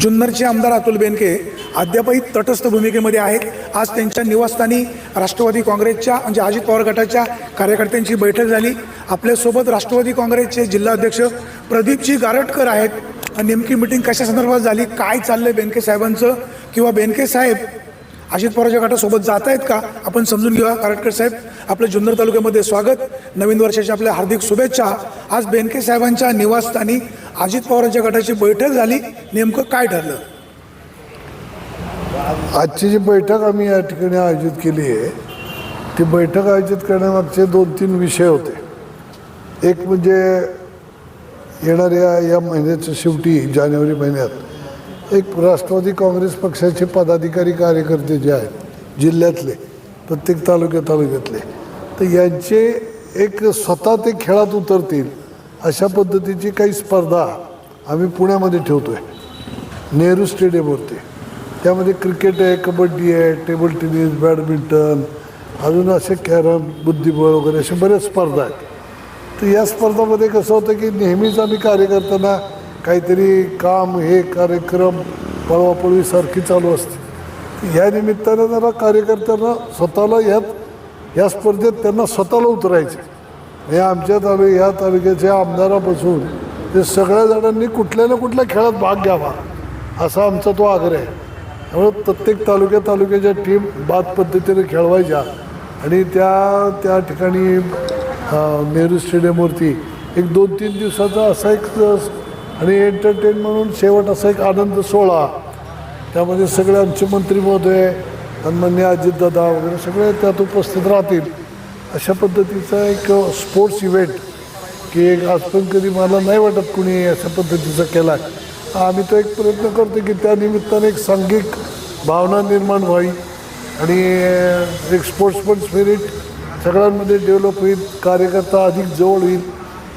जुन्नरचे आमदार अतुल बेनके अद्यापही तटस्थ भूमिकेमध्ये आहेत. आज त्यांच्या निवासस्थानी राष्ट्रवादी काँग्रेसच्या म्हणजे अजित पवार गटाच्या कार्यकर्त्यांची बैठक झाली. आपल्यासोबत राष्ट्रवादी काँग्रेसचे जिल्हाध्यक्ष प्रदीपजी गारटकर आहेत. नेमकी मिटिंग कशा संदर्भात झाली? काय चाललंय बेनके साहेबांचं? किंवा बेनके साहेब अजित पवारच्या गटासोबत जात आहेत का? आपण समजून घेऊया. कारटकर साहेब आपल्या जुन्नर तालुक्यामध्ये स्वागत. नवीन वर्षाच्या आपल्या हार्दिक शुभेच्छा. आज बेनके साहेबांच्या निवासस्थानी अजित पवारांच्या गटाची बैठक झाली. नेमकं काय ठरलं? आजची जी बैठक आम्ही या ठिकाणी आयोजित केली आहे ती बैठक आयोजित करण्यामागचे दोन तीन विषय होते. एक म्हणजे येणाऱ्या या महिन्याच्या शेवटी जानेवारी महिन्यात एक राष्ट्रवादी काँग्रेस पक्षाचे पदाधिकारी कार्यकर्ते जे आहेत जिल्ह्यातले प्रत्येक तालुक्या तालुक्यातले तर यांचे एक स्वतः ते खेळात उतरतील अशा पद्धतीची काही स्पर्धा आम्ही पुण्यामध्ये ठेवतो आहे नेहरू स्टेडियमवरती त्यामध्ये क्रिकेट आहे कबड्डी आहे टेबल टेनिस बॅडमिंटन अजून असे कॅरम बुद्धिबळ वगैरे अशा बऱ्याच स्पर्धा आहेत. तर या स्पर्धामध्ये कसं होतं की नेहमीच आम्ही कार्यकर्त्यांना काहीतरी काम हे कार्यक्रम पळवापळवीसारखी चालू असते. या निमित्तानं जरा कार्यकर्त्यांना स्वतःला यात या स्पर्धेत त्यांना स्वतःला उतरायचे हे आमच्या तालु या तालुक्याच्या आमदारापासून ते सगळ्या जणांनी कुठल्या ना कुठल्या खेळात भाग घ्यावा असा आमचा तो आग्रह आहे. त्यामुळे प्रत्येक तालुक्या तालुक्याच्या टीम बाद पद्धतीने खेळवायच्या आणि त्या त्या ठिकाणी नेहरू स्टेडियमवरती एक दोन तीन दिवसाचा असा एक आणि एंटरटेन म्हणून शेवट असा एक आनंद सोहळा. त्यामध्ये सगळे आमचे मंत्री महोदय सन्मान्य अजितदादा वगैरे सगळे त्यात उपस्थित राहतील. अशा पद्धतीचा एक स्पोर्ट्स इव्हेंट की एक आज पण कधी मला नाही वाटत कुणी अशा पद्धतीचा केला. आम्ही तो एक प्रयत्न करतो की त्या निमित्ताने एक सांघिक भावना निर्माण व्हावी. आणि एक स्पोर्ट्समन स्पिरिट सगळ्यांमध्ये डेव्हलप होईल कार्यकर्ता अधिक जवळ होईल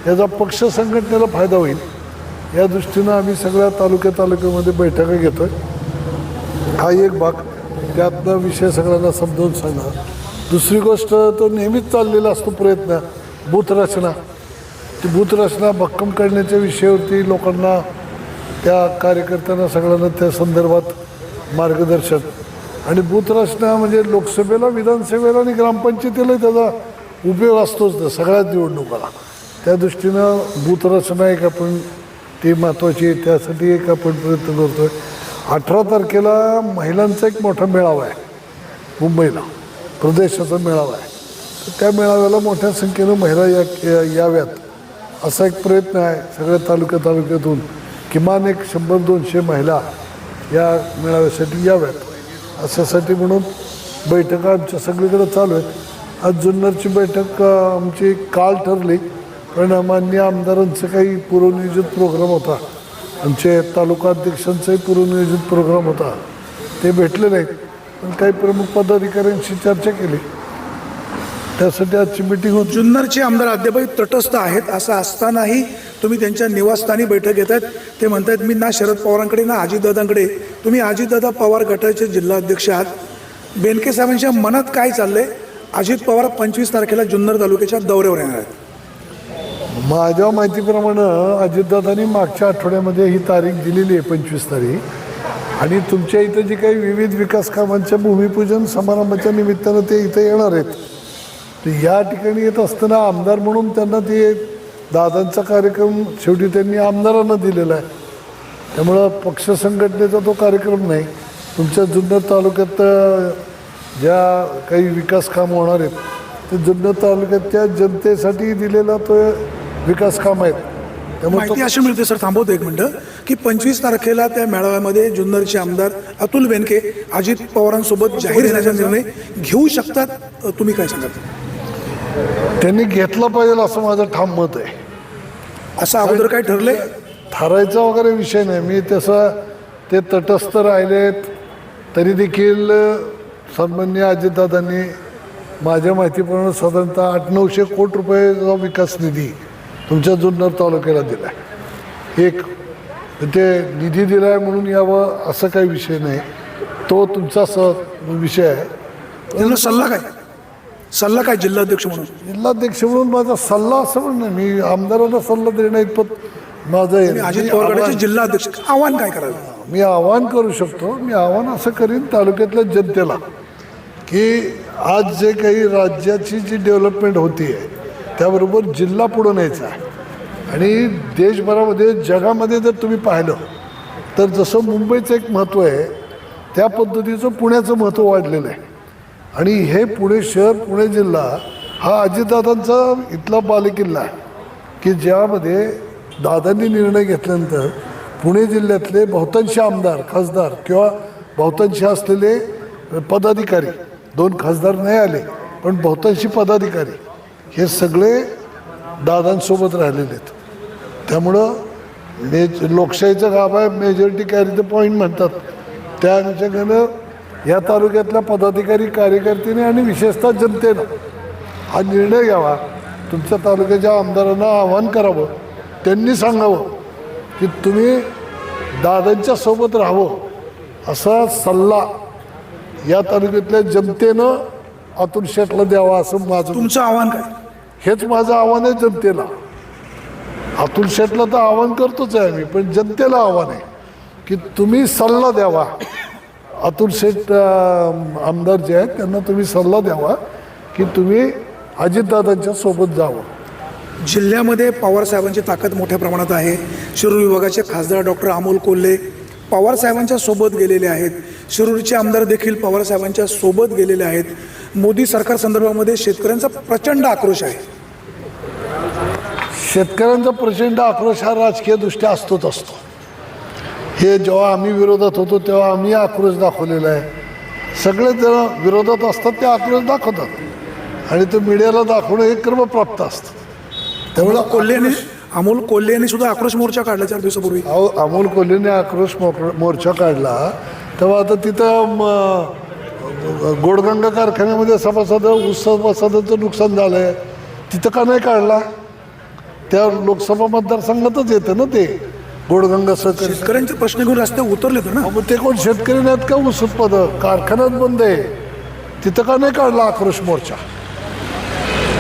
याचा पक्ष संघटनेला फायदा होईल. या दृष्टीनं आम्ही सगळ्या तालुक्या तालुक्यामध्ये बैठका घेतो हा एक भाग. त्यातनं विषय सगळ्यांना समजावून सांगा दुसरी गोष्ट तो नेहमीच चाललेला असतो प्रयत्न. भूतरचना. ती भूतरचना भक्कम करण्याच्या विषयावरती लोकांना त्या कार्यकर्त्यांना सगळ्यांना त्या संदर्भात मार्गदर्शन. आणि भूतरचना म्हणजे लोकसभेला विधानसभेला आणि ग्रामपंचायतीला त्याचा उपयोग असतोच ना सगळ्याच निवडणुकाला. त्या दृष्टीनं भूतरचना एक आपण ती महत्त्वाची आहे त्यासाठी एक आपण प्रयत्न करतो आहे अठरा तारखेला महिलांचा एक मोठा मेळावा आहे मुंबईला. प्रदेशाचा मेळावा आहे. तर त्या मेळाव्याला मोठ्या संख्येनं महिला या याव्यात. असा एक प्रयत्न आहे सगळ्या तालुक्या तालुक्यातून. किमान एक शंभर दोनशे महिला या मेळाव्यासाठी याव्यात. अशासाठी म्हणून बैठका आमच्या सगळीकडे चालू आहेत. आज जुन्नरची बैठक आमची काल ठरली. पण मान्य आमदारांचं काही पूर्वनियोजित प्रोग्राम होता. आमचे तालुका अध्यक्षांचाही पूर्वनियोजित प्रोग्राम होता. ते भेटले नाहीत. पण काही प्रमुख पदाधिकाऱ्यांशी चर्चा केली. त्यासाठी आजची मिटिंग होती. जुन्नरचे आमदार अद्यापही तटस्थ आहेत असं असतानाही तुम्ही त्यांच्या निवासस्थानी बैठक घेत आहेत ते म्हणतायत मी ना शरद पवारांकडे ना अजितदादांकडे तुम्ही अजितदादा पवार गटाचे जिल्हाध्यक्ष आहात. बेनके साहेबांच्या मनात काय चाललंय? अजित पवार पंचवीस तारखेला जुन्नर तालुक्याच्या दौऱ्यावर येणार आहेत. माझ्या माहितीप्रमाणे अजितदादांनी मागच्या आठवड्यामध्ये ही तारीख दिलेली आहे पंचवीस तारीख. आणि तुमच्या इथं जी काही विविध विकास कामांच्या भूमिपूजन समारंभाच्या निमित्तानं ते इथं येणार आहेत. तर या ठिकाणी येत असताना आमदार म्हणून त्यांना ते दादांचा कार्यक्रम शेवटी त्यांनी आमदारांना दिलेला आहे. त्यामुळं पक्ष संघटनेचा तो कार्यक्रम नाही. तुमच्या जुन्नर तालुक्यात ज्या काही विकास कामं होणार आहेत ते जुन्नर तालुक्यात त्या जनतेसाठी दिलेला तो विकास काम आहेत. माहिती अशी मिळते सर थांबवतो एक मिनटं की पंचवीस तारखेला त्या मेळाव्यामध्ये जुन्नरचे आमदार अतुल बेनके अजित पवारांसोबत जाहीर येण्याचा निर्णय घेऊ शकतात. तुम्ही काय सांगाल? त्यांनी घेतला पाहिजे असं माझं ठाम मत आहे. असं अगोदर काय ठरलंय? ठरायचा वगैरे विषय नाही. मी तसं ते तटस्थ राहिलेत तरी देखील सन्मान्य अजितदादांनी माझ्या माहितीप्रमाणे साधारणतः आठ नऊशे कोटी रुपयेचा विकास निधी तुमच्या जुन्नर तालुक्याला दिला आहे एक ते निधी दिला आहे म्हणून यावं असं काही विषय नाही. तो तुमचा स विषय आहे. त्यांना सल्ला काय? सल्ला काय जिल्हाध्यक्ष म्हणून? जिल्हाध्यक्ष म्हणून माझा सल्ला असं म्हणणं मी आमदारांना सल्ला देण्या इतपत माझं अजित पवार जिल्हाध्यक्ष आव्हान काय कराल? मी आवाहन करू शकतो. मी आवाहन असं करीन तालुक्यातल्या जनतेला की आज जे काही राज्याची जी डेव्हलपमेंट होती आहे त्याबरोबर जिल्हा पुढं न्यायचा आणि देशभरामध्ये जगामध्ये जर तुम्ही पाहिलं तर जसं मुंबईचं एक महत्त्व आहे त्या पद्धतीचं पुण्याचं महत्त्व वाढलेलं आहे. आणि हे पुणे शहर पुणे जिल्हा हा अजितदादांचा इथला बालेकिल्ला आहे की ज्यामध्ये दादांनी निर्णय घेतल्यानंतर पुणे जिल्ह्यातले बहुतांशी आमदार खासदार किंवा बहुतांशी असलेले पदाधिकारी दोन खासदार नाही आले पण बहुतांशी पदाधिकारी हे सगळे दादांसोबत राहिलेले आहेत. त्यामुळं मेज लोकशाहीचं गाव आहे मेजॉरिटी कॅरी द पॉईंट म्हणतात. त्या अनुषंगानं या तालुक्यातल्या पदाधिकारी कार्यकर्त्यांनी आणि विशेषतः जनतेनं हा निर्णय घ्यावा. तुमच्या तालुक्याच्या आमदारांना आवाहन करावं. त्यांनी सांगावं की तुम्ही दादांच्या सोबत राहावं. असा सल्ला या तालुक्यातल्या जनतेनं अतुल शेटला द्यावा असं माझं तुमचं आव्हान काय? हेच माझं आव्हान आहे जनतेला. अतुल शेटला तर आव्हान करतोच आहे आम्ही पण जनतेला आव्हान आहे की तुम्ही सल्ला द्यावा. अतुल शेठ आमदार जे आहेत त्यांना तुम्ही सल्ला द्यावा की तुम्ही अजितदादांच्या सोबत जावं. जिल्ह्यामध्ये पवार साहेबांची ताकद मोठ्या प्रमाणात आहे. शिरूर विभागाचे खासदार डॉक्टर अमोल कोल्हे पवार साहेबांच्या सोबत गेलेले आहेत. शिरूरचे आमदार देखील पवार साहेबांच्या सोबत गेलेले आहेत. मोदी सरकार संदर्भामध्ये शेतकऱ्यांचा प्रचंड आक्रोश आहे. शेतकऱ्यांचा प्रचंड आक्रोश हा राजकीय दृष्ट्या असतोच असतो. हे जेव्हा आम्ही विरोधात होतो तेव्हा आम्ही आक्रोश दाखवलेला आहे. सगळे जण विरोधात असतात ते आक्रोश दाखवतात. आणि ते मीडियाला दाखवणं हे क्रमप्राप्त असतं. त्यामुळं कोल्हेने अमोल कोल्हे यांनी सुद्धा आक्रोश मोर्चा काढला चार दिवसापूर्वी. अहो अमोल कोल्हेने आक्रोश मोक- मोर्चा काढला. तेव्हा आता तिथं गोडगंगा कारखान्यामध्ये सभासद ऊस सभासदांचं नुकसान झालं आहे तिथं का नाही काढला? त्या लोकसभा मतदारसंघातच येतं ना ते. गोडगंगा सहकारी शेतकऱ्यांचे प्रश्न घेऊन रस्त्यावर उतरले होते ना? मग ते कोण? शेतकरी नाहीत का ऊस उत्पादक कारखान्यात बंद आहे. तिथं का नाही काढला आक्रोश मोर्चा?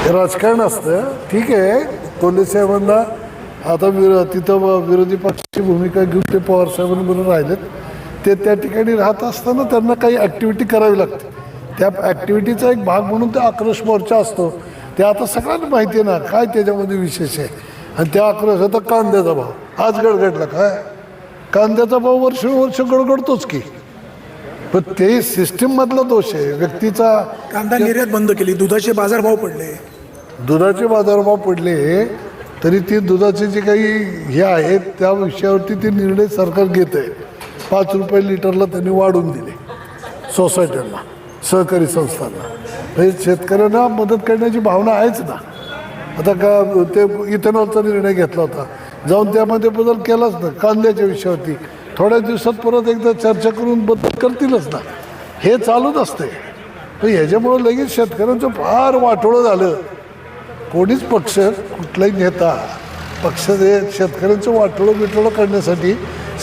हे राजकारण असतं. ठीक आहे. कोल्हे साहेबांना आता विरो तिथं विरोधी पक्षाची भूमिका घेऊन ते पवार साहेबांबरोबर राहिलेत. ते त्या ठिकाणी राहत असताना त्यांना काही ॲक्टिव्हिटी करावी लागते. त्या ॲक्टिव्हिटीचा एक भाग म्हणून ते आक्रोश मोर्चा असतो. ते आता सगळ्यांना माहिती आहे ना काय त्याच्यामध्ये विशेष आहे? आणि त्या आक्रोश आता कांद्याचा भाव. आज गडगडला काय? कांद्याचा भाव वर्षानुवर्ष गडगडतोच की. पण ते सिस्टीममधला दोष आहे. व्यक्तीचा कांदा निर्यात बंद केली. दुधाचे बाजारभाव पडले. दुधाचे बाजारभाव पडले तरी ती दुधाचे जे काही हे आहेत त्या विषयावरती ते निर्णय सरकार घेत आहे. पाच रुपये लिटरला त्यांनी वाढवून दिले. सोसायट्यांना सहकारी संस्थांना. म्हणजे शेतकऱ्यांना मदत करण्याची भावना आहेच ना. आता का ते इथेनॉलचा निर्णय घेतला होता. जाऊन त्यामध्ये बदल केलाच ना कांद्याच्या विषयावरती. थोड्या दिवसात परत एकदा चर्चा करून बदल करतीलच ना. हे चालूच असते पण ह्याच्यामुळं लगेच शेतकऱ्यांचं फार वाटोळं झालं. कोणीच पक्ष कुठलाही नेता पक्ष हे शेतकऱ्यांचं वाटोळं बिटोळं करण्यासाठी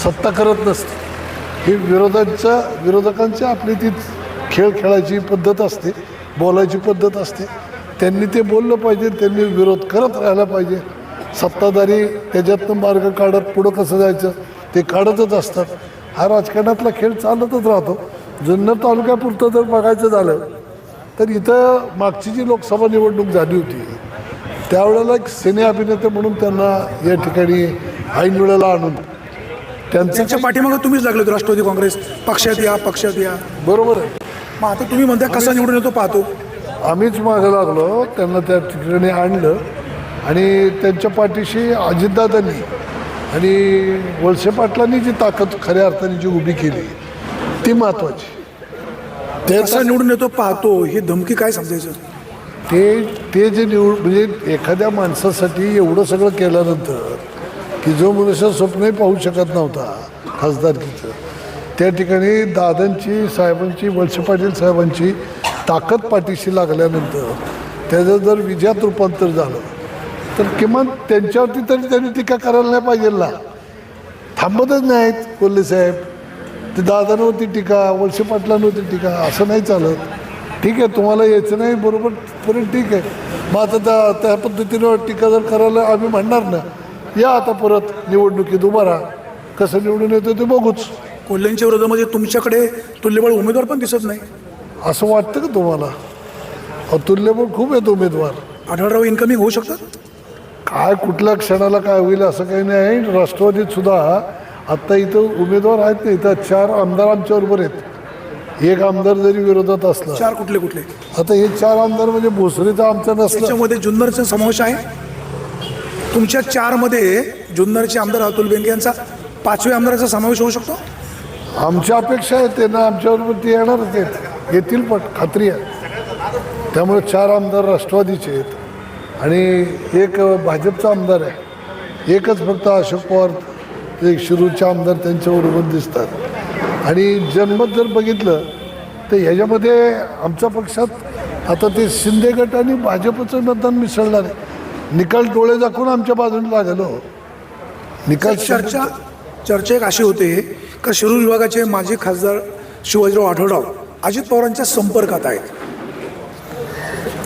सत्ता करत नसते. ही विरोधांच्या विरोधकांची आपली ती खेळ खेळायची पद्धत असते. बोलायची पद्धत असते. त्यांनी ते बोललं पाहिजे त्यांनी विरोध करत राहायला पाहिजे. सत्ताधारी त्याच्यातनं मार्ग काढत पुढं कसं जायचं ते काढतच असतात. हा राजकारणातला खेळ चालतच राहतो. जुन्नर तालुक्यापुरतं जर बघायचं झालं तर इथं मागची जी लोकसभा निवडणूक झाली होती त्यावेळेला एक सिने अभिनेते म्हणून त्यांना या ठिकाणी ऐन वेळेला आणून त्यांचं त्यांच्या पाठीमागे तुम्हीच लागले राष्ट्रवादी काँग्रेस. पक्षात या पक्षात या. बरोबर आहे. मग आता तुम्ही म्हणता कसा निवडून येतो पाहतो. आम्हीच मागं लागलो त्यांना त्या ठिकाणी आणलं आणि त्यांच्या पाठीशी अजितदादांनी आणि वळसे पाटलांनी जी ताकद खऱ्या अर्थाने जी उभी केली ती महत्त्वाची ते कसा निवडून येतो पाहतो ही धमकी काय समजायचं? ते ते जे निवड म्हणजे एखाद्या माणसासाठी एवढं सगळं केल्यानंतर की जो मनुष्य स्वप्नही पाहू शकत नव्हता खासदारकीचं. त्या ठिकाणी दादांची साहेबांची वळसे पाटील साहेबांची ताकद पाठीशी लागल्यानंतर त्याचं जर विजयात रूपांतर झालं तर किमान त्यांच्यावरती तरी त्यांनी टीका करायला नाही पाहिजे ना. थांबतच नाहीत कोल्हे साहेब. ते दादांवरती टीका वळसे पाटलांवरती टीका असं नाही चालत. ठीक आहे तुम्हाला यायचं नाही बरोबर परत ठीक आहे. मग आता त्या त्या पद्धतीनं टीका जर करायला आम्ही म्हणणार ना या आता परत निवडणुकीत उभा राहा. कसं निवडून येतं ते बघूच. कोल्ह्यांच्या विरोधामध्ये तुमच्याकडे तुल्यबळ उमेदवार पण दिसत नाही. असं वाटतं का तुम्हाला? अतुल्यबळ खूप आहेत उमेदवार. आढळराव इन्कमिंग होऊ शकतात? काय कुठल्या क्षणाला काय होईल असं काही नाही. राष्ट्रवादीत सुद्धा आत्ता इथं उमेदवार आहेत ना इथं चार आमदार आमच्याबरोबर आहेत. एक आमदार जरी विरोधात असला. चार कुठले कुठले? आता हे चार आमदार म्हणजे भोसरीचा आमचा नसला. त्याच्यामध्ये जुन्नरचा समावेश आहे? तुमच्या चारमध्ये जुन्नरचे आमदार अतुल बेनके यांचा पाचव्या आमदाराचा समावेश होऊ शकतो? आमच्या अपेक्षा आहे त्यांना आमच्याबरोबर ते येणारच आहेत. येतील पण खात्री आहे. त्यामुळे चार आमदार राष्ट्रवादीचे आहेत. आणि एक भाजपचा आमदार आहे. एकच फक्त अशोक पवार एक शिरूरचे आमदार त्यांच्याबरोबर दिसतात. आणि जनमत जर बघितलं तर ह्याच्यामध्ये आमच्या पक्षात आता ते शिंदे गट आणि भाजपचं मतदान मिसळणार आहे. निकाल डोळे दाखवून आमच्या बाजूने लागलो हो. निकाल चर्चा चर्चा एक अशी होते का शिरूर विभागाचे माजी खासदार शिवाजीराव आढळराव अजित पवारांच्या संपर्कात आहेत?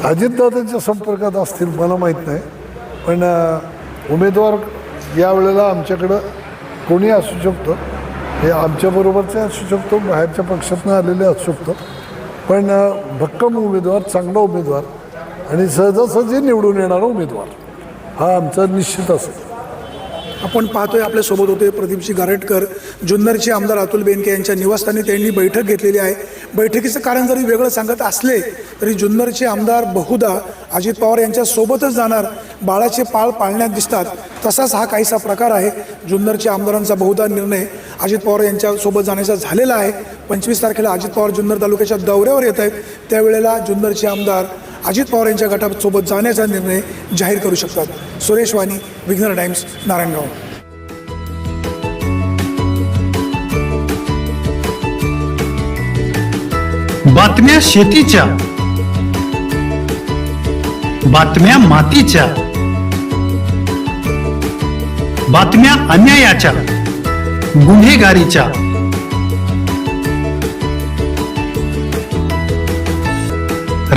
अजितदादांच्या संपर्कात असतील मला माहीत नाही. पण उमेदवार यावेळेला आमच्याकडं कोणी असू शकतो? हे आमच्याबरोबरचे असू शकतो बाहेरच्या पक्षातनं आलेले असू शकतो. पण भक्कम उमेदवार चांगला उमेदवार आणि सहजासहजी निवडून येणारा उमेदवार हा आमचा निश्चित असेल. आपण पाहतोय आपल्यासोबत होते प्रदीपजी गारटकर जुन्नरचे आमदार अतुल बेनके यांच्या निवासस्थानी त्यांनी बैठक घेतलेली आहे. बैठकीचं कारण जरी वेगळं सांगत असले तरी जुन्नरचे आमदार बहुधा अजित पवार यांच्यासोबतच जाणार. बाळाचे पाळ पाळण्यात दिसतात. तसाच हा काहीसा प्रकार आहे. जुन्नरच्या आमदारांचा बहुधा निर्णय अजित पवार यांच्यासोबत जाण्याचा झालेला आहे. पंचवीस तारखेला अजित पवार जुन्नर तालुक्याच्या दौऱ्यावर येत आहेत. त्यावेळेला जुन्नरचे आमदार अजित पवार यांच्या गटासोबत जाण्याचा निर्णय जाहीर करू शकतात. सुरेश वाणी विघ्नर टाइम्स नारायणगाव. बातम्या शेतीच्या. बातम्या मातीच्या. बातम्या अन्यायाच्या. गुन्हेगारीच्या.